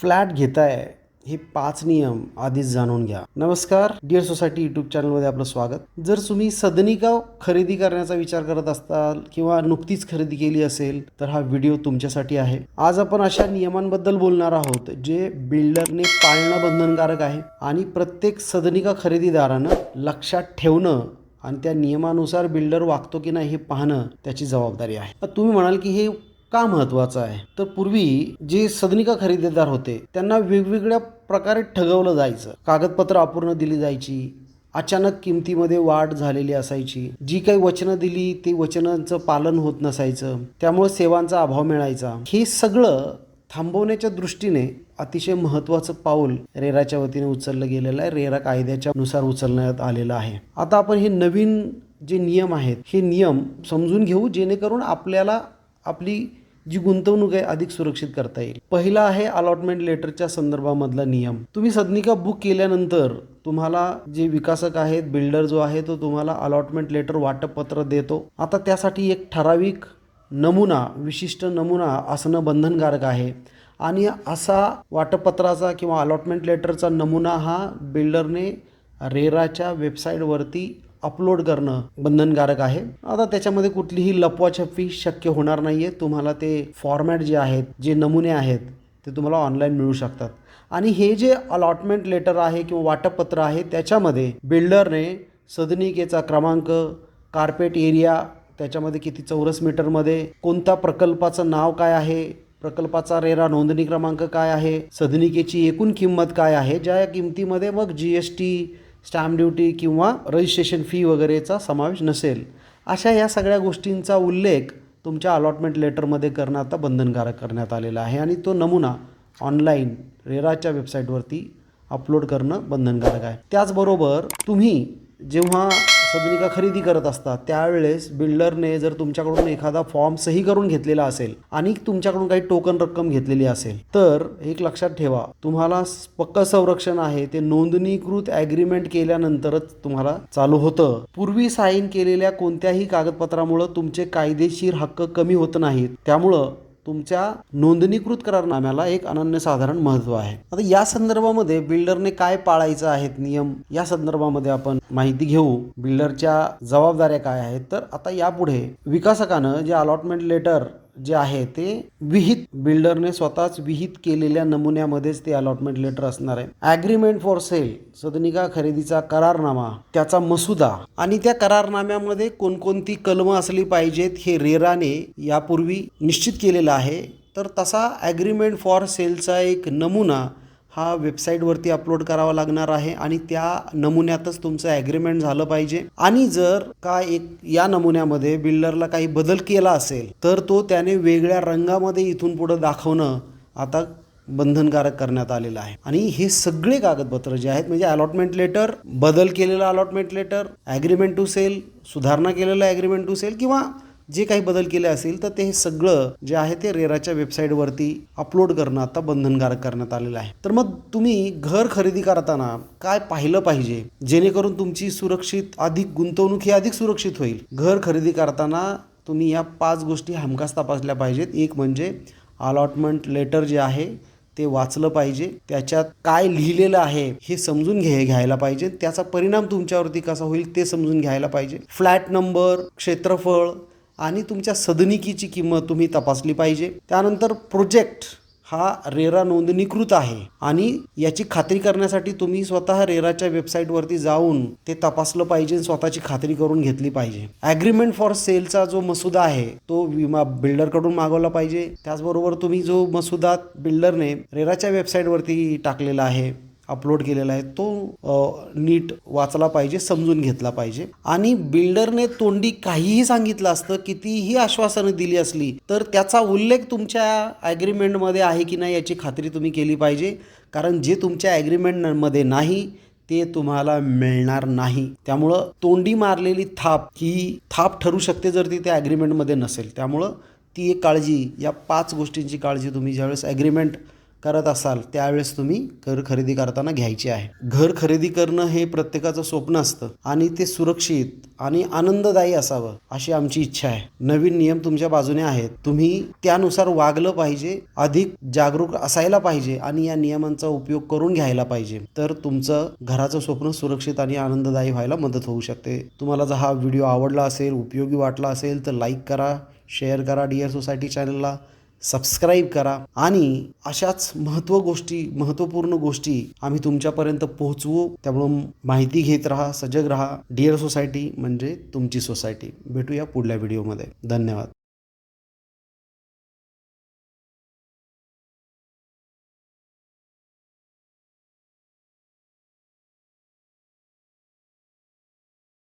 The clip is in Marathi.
फ्लॅट घेताय हे पाच नियम आधीच जाणून घ्या. नमस्कार डिअर सोसायटी यूट्यूब चॅनलमध्ये आपलं स्वागत. जर तुम्ही सदनिका खरेदी करण्याचा विचार करत असताल किंवा नुकतीच खरेदी केली असेल तर हा व्हिडिओ तुमच्यासाठी आहे. आज आपण अशा नियमांबद्दल बोलणार आहोत जे बिल्डरने पाळणं बंधनकारक आहे आणि प्रत्येक सदनिका खरेदीदारानं लक्षात ठेवणं आणि त्या नियमानुसार बिल्डर वागतो की नाही हे पाहणं त्याची जबाबदारी आहे. तुम्ही म्हणाल की हे का महत्त्वाचं आहे? तर पूर्वी जे सदनिका खरेदीदार होते त्यांना वेगवेगळ्या प्रकारे ठगवलं जायचं. कागदपत्र अपूर्ण दिली जायची अचानक किमतीमध्ये वाढ झालेली असायची. जी काही वचनं दिली ते वचनांचं पालन होत नसायचं. त्यामुळे सेवांचा अभाव मिळायचा. हे सगळं थांबवण्याच्या दृष्टीने अतिशय महत्त्वाचं पाऊल रेराच्या वतीने उचललं गेलेलं आहे. रेरा कायद्याच्या नुसार उचलण्यात आलेलं आहे. आता आपण हे नवीन जे नियम आहेत हे नियम समजून घेऊ जेणेकरून आपल्याला आपली जी गुंतवणूक आहे अधिक सुरक्षित करता येईल. पहिला आहे अलॉटमेंट लेटरच्या संदर्भामधला नियम. तुम्ही सदनिका बुक केल्यानंतर तुम्हाला जे विकासक आहेत बिल्डर जो आहे तो तुम्हाला अलॉटमेंट लेटर वाटपपत्र देतो. आता त्यासाठी एक ठराविक नमुना विशिष्ट नमुना असणं बंधनकारक आहे. आणि असा वाटपपत्राचा किंवा अलॉटमेंट लेटरचा नमुना हा बिल्डरने रेराच्या वेबसाईटवरती अपलोड करणं बंधनकारक आहे. आता त्याच्यामध्ये कुठलीही लपवाछपवी शक्य होणार नाही आहे तुम्हाला ते फॉर्मॅट जे आहेत जे नमुने आहेत ते तुम्हाला ऑनलाईन मिळू शकतात. आणि हे जे अलॉटमेंट लेटर आहे किंवा वाटपपत्र आहे त्याच्यामध्ये बिल्डरने सदनिकेचा क्रमांक कार्पेट एरिया त्याच्यामध्ये किती चौरस मीटरमध्ये कोणत्या प्रकल्पाचं नाव काय आहे प्रकल्पाचा रेरा नोंदणी क्रमांक काय आहे सदनिकेची एकूण किंमत काय आहे ज्या किमतीमध्ये मग G S T stamp duty किंवा रजिस्ट्रेशन फी वगैरेचा समावेश नसेल. अशा या सगळ्या गोष्टींचा उल्लेख तुमच्या अलॉटमेंट लेटरमध्ये करणं आता बंधनकारक करण्यात आलेलं आहे आणि तो नमुना ऑनलाईन रेराच्या वेबसाईटवरती अपलोड करणं बंधनकारक आहे. त्याचबरोबर तुम्ही जेव्हा सदनिका खरेदी करत असतात त्यावेळेस बिल्डरने जर तुमच्याकडून एखादा फॉर्म सही करून घेतलेला असेल आणि तुमच्याकडून काही टोकन रक्कम घेतलेली असेल तर एक लक्षात ठेवा तुम्हाला पक्क संरक्षण आहे. ते नोंदणीकृत ॲग्रीमेंट केल्यानंतरच तुम्हाला चालू होतं. पूर्वी साईन केलेल्या कोणत्याही कागदपत्रामुळं तुमचे कायदेशीर हक्क कमी होत नाहीत. त्यामुळं तुमच्या नोंदणीकृत करारनाम्याला एक अनन्यसाधारण महत्त्व आहे. आता या संदर्भामध्ये बिल्डरने काय पाळायचं आहेत नियम? या संदर्भामध्ये आपण माहिती घेऊ. बिल्डरच्या जबाबदाऱ्या काय आहेत? तर आता यापुढे विकासकानं जे अलॉटमेंट लेटर जे आहे ते विहित बिल्डरने स्वतःच विहित केलेल्या नमुन्यामध्येच ते अलॉटमेंट लेटर असणार आहे. ॲग्रीमेंट फॉर सेल सदनिका खरेदीचा करारनामा त्याचा मसुदा आणि त्या करारनाम्यामध्ये कोणकोणती कलमं असली पाहिजेत हे रेराने यापूर्वी निश्चित केलेलं आहे. तर तसा ॲग्रीमेंट फॉर सेलचा एक नमुना हा वेबसाईटवरती अपलोड करावा लागणार आहे आणि त्या नमुन्यातच तुमचं ॲग्रीमेंट झालं पाहिजे. आणि जर का एक या नमुन्यामध्ये बिल्डरला काही बदल केला असेल तर तो त्याने वेगळ्या रंगामध्ये इथून पुढं दाखवणं आता बंधनकारक करण्यात आलेलं आहे. आणि हे सगळे कागदपत्र जे आहेत म्हणजे अलॉटमेंट लेटर बदल केलेलं allotment letter agreement to sale सुधारणा केलेलं ॲग्रीमेंट टू सेल किंवा जे काही बदल केले असेल तर ते हे सगळं जे आहे ते रेराच्या वेबसाईटवरती अपलोड करणं आता बंधनकारक करण्यात आलेलं आहे. तर मग तुम्ही घर खरेदी करताना काय पाहिलं पाहिजे? जेणेकरून तुमची सुरक्षित अधिक गुंतवणूक ही अधिक सुरक्षित होईल. घर खरेदी करताना तुम्ही या पाच गोष्टी हमखास तपासल्या पाहिजेत. एक म्हणजे अलॉटमेंट लेटर जे आहे ते वाचलं पाहिजे. त्याच्यात काय लिहिलेलं आहे हे समजून घे घ्यायला पाहिजे. त्याचा परिणाम तुमच्यावरती कसा होईल ते समजून घ्यायला पाहिजे. फ्लॅट नंबर क्षेत्रफळ आणि तुमच्या सदनिकीची किंमत तुम्ही तपासली पाहिजे. त्यानंतर प्रोजेक्ट हा रेरा नोंदणीकृत आहे आणि याची खात्री करण्यासाठी तुम्ही स्वतः रेराच्या वेबसाईटवरती जाऊन ते तपासलं पाहिजे स्वतःची खात्री करून घेतली पाहिजे. ॲग्रीमेंट फॉर सेलचा जो मसुदा आहे तो विमा बिल्डरकडून मागवला पाहिजे. त्याचबरोबर तुम्ही जो मसुदा बिल्डरने रेराच्या वेबसाईटवरती टाकलेला आहे अपलोड केलेला आहे तो नीट वाचला पाहिजे समजून घेतला पाहिजे. आणि बिल्डरने तोंडी काहीही सांगितलं असतं कितीही आश्वासनं दिली असली तर त्याचा उल्लेख तुमच्या ॲग्रीमेंटमध्ये आहे की नाही याची खात्री तुम्ही केली पाहिजे. कारण जे तुमच्या ॲग्रीमेंटमध्ये नाही ते तुम्हाला मिळणार नाही. त्यामुळं तोंडी मारलेली थाप ही थाप ठरू शकते जर ती त्या ॲग्रीमेंटमध्ये नसेल. त्यामुळं ती एक काळजी या पाच गोष्टींची काळजी तुम्ही ज्यावेळेस ॲग्रीमेंट करत असाल त्यावेळेस तुम्ही घर खरेदी करताना घ्यायचे आहे. घर खरेदी करणं हे प्रत्येकाचं स्वप्न असतं आणि ते सुरक्षित आणि आनंददायी असावं अशी आमची इच्छा आहे. नवीन नियम तुमच्या बाजूने आहेत. तुम्ही त्यानुसार वागलं पाहिजे अधिक जागरूक असायला पाहिजे आणि या नियमांचा उपयोग करून घ्यायला पाहिजे. तर तुमचं घराचं स्वप्न सुरक्षित आणि आनंददायी व्हायला मदत होऊ शकते. तुम्हाला जर हा व्हिडिओ आवडला असेल उपयोगी वाटला असेल तर लाईक करा शेअर करा डिअर सोसायटी चॅनलला. सबस्क्राईब करा आणि अशाच महत्त्व गोष्टी महत्त्वपूर्ण गोष्टी आम्ही तुमच्यापर्यंत पोहोचवू. त्यामुळं माहिती घेत राहा सजग राहा. डिअर सोसायटी म्हणजे तुमची सोसायटी भेटूया पुढल्या व्हिडिओमध्ये धन्यवाद.